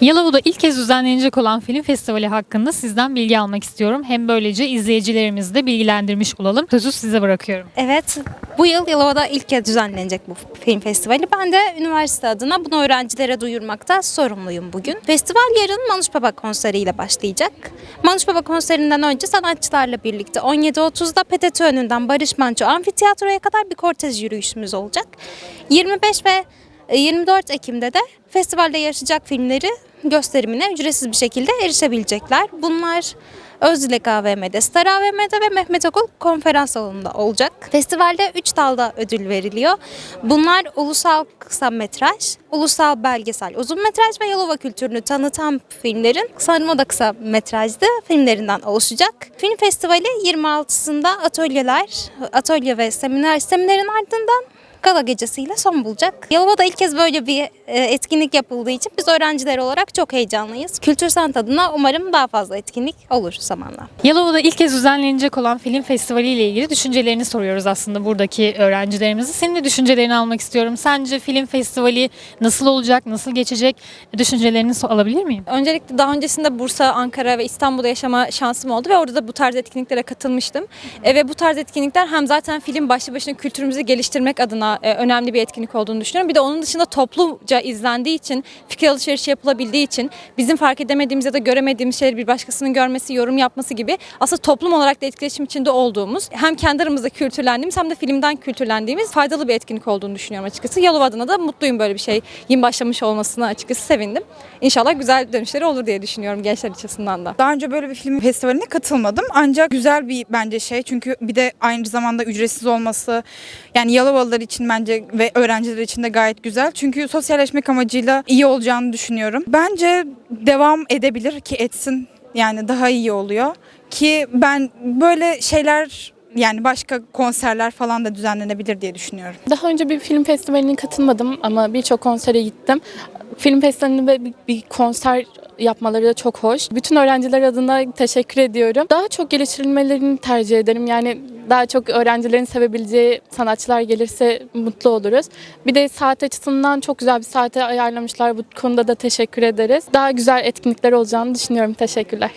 Yalova'da ilk kez düzenlenecek olan film festivali hakkında sizden bilgi almak istiyorum. Hem böylece izleyicilerimizi de bilgilendirmiş olalım. Sözü size bırakıyorum. Evet, bu yıl Yalova'da ilk kez düzenlenecek bu film festivali. Ben de üniversite adına bunu öğrencilere duyurmakta sorumluyum bugün. Festival yarın Manuş Baba konseriyle başlayacak. Manuş Baba konserinden önce sanatçılarla birlikte 17.30'da PTT önünden Barış Manço Amfiteyatro'ya kadar bir kortej yürüyüşümüz olacak. 25 ve 24 Ekim'de de festivalde yarışacak filmleri gösterimine ücretsiz bir şekilde erişebilecekler. Bunlar Özdilek AVM'de, Star AVM'de ve Mehmet Okul konferans salonunda olacak. Festivalde 3 dalda ödül veriliyor. Bunlar ulusal kısa metraj, ulusal belgesel uzun metraj ve Yalova kültürünü tanıtan filmlerin sanırım o da kısa metrajlı filmlerinden oluşacak. Film festivali 26'sında atölyeler, atölye ve seminer, seminerin ardından gala gecesiyle son bulacak. Yalova'da ilk kez böyle bir e, etkinlik yapıldığı için biz öğrenciler olarak çok heyecanlıyız. Kültür sanat adına umarım daha fazla etkinlik olur zamanla. Yalova'da ilk kez düzenlenecek olan film festivali ile ilgili düşüncelerini soruyoruz aslında buradaki öğrencilerimize. Senin de düşüncelerini almak istiyorum. Sence film festivali nasıl olacak, nasıl geçecek? Düşüncelerini alabilir miyim? Öncelikle daha öncesinde Bursa, Ankara ve İstanbul'da yaşama şansım oldu ve orada da bu tarz etkinliklere katılmıştım. E, ve bu tarz etkinlikler hem zaten film başlı başına kültürümüzü geliştirmek adına e, önemli bir etkinlik olduğunu düşünüyorum. Bir de onun dışında topluca izlendiği için, fikir alışverişi yapılabildiği için bizim fark edemediğimiz ya da göremediğimiz şeyleri bir başkasının görmesi, yorum yapması gibi aslında toplum olarak da etkileşim içinde olduğumuz, hem kendi aramızda kültürlendiğimiz hem de filmden kültürlendiğimiz faydalı bir etkinlik olduğunu düşünüyorum açıkçası. Yalova adına da mutluyum böyle bir şey yeni başlamış olmasına açıkçası sevindim. İnşallah güzel dönüşleri olur diye düşünüyorum gençler açısından da. Daha önce böyle bir film festivaline katılmadım. Ancak güzel bir bence şey. Çünkü bir de aynı zamanda ücretsiz olması yani Yalovalılar için bence ve öğrenciler için de gayet güzel. Çünkü sosyalleşmek amacıyla iyi olacağını düşünüyorum. Bence devam edebilir ki etsin. Yani daha iyi oluyor. Ki ben böyle şeyler yani başka konserler falan da düzenlenebilir diye düşünüyorum. Daha önce bir film festivaline katılmadım ama birçok konsere gittim. Film festivalinde bir, bir konser yapmaları da çok hoş. Bütün öğrenciler adına teşekkür ediyorum. Daha çok geliştirilmelerini tercih ederim. Yani daha çok öğrencilerin sevebileceği sanatçılar gelirse mutlu oluruz. Bir de saat açısından çok güzel bir saate ayarlamışlar. Bu konuda da teşekkür ederiz. Daha güzel etkinlikler olacağını düşünüyorum. Teşekkürler.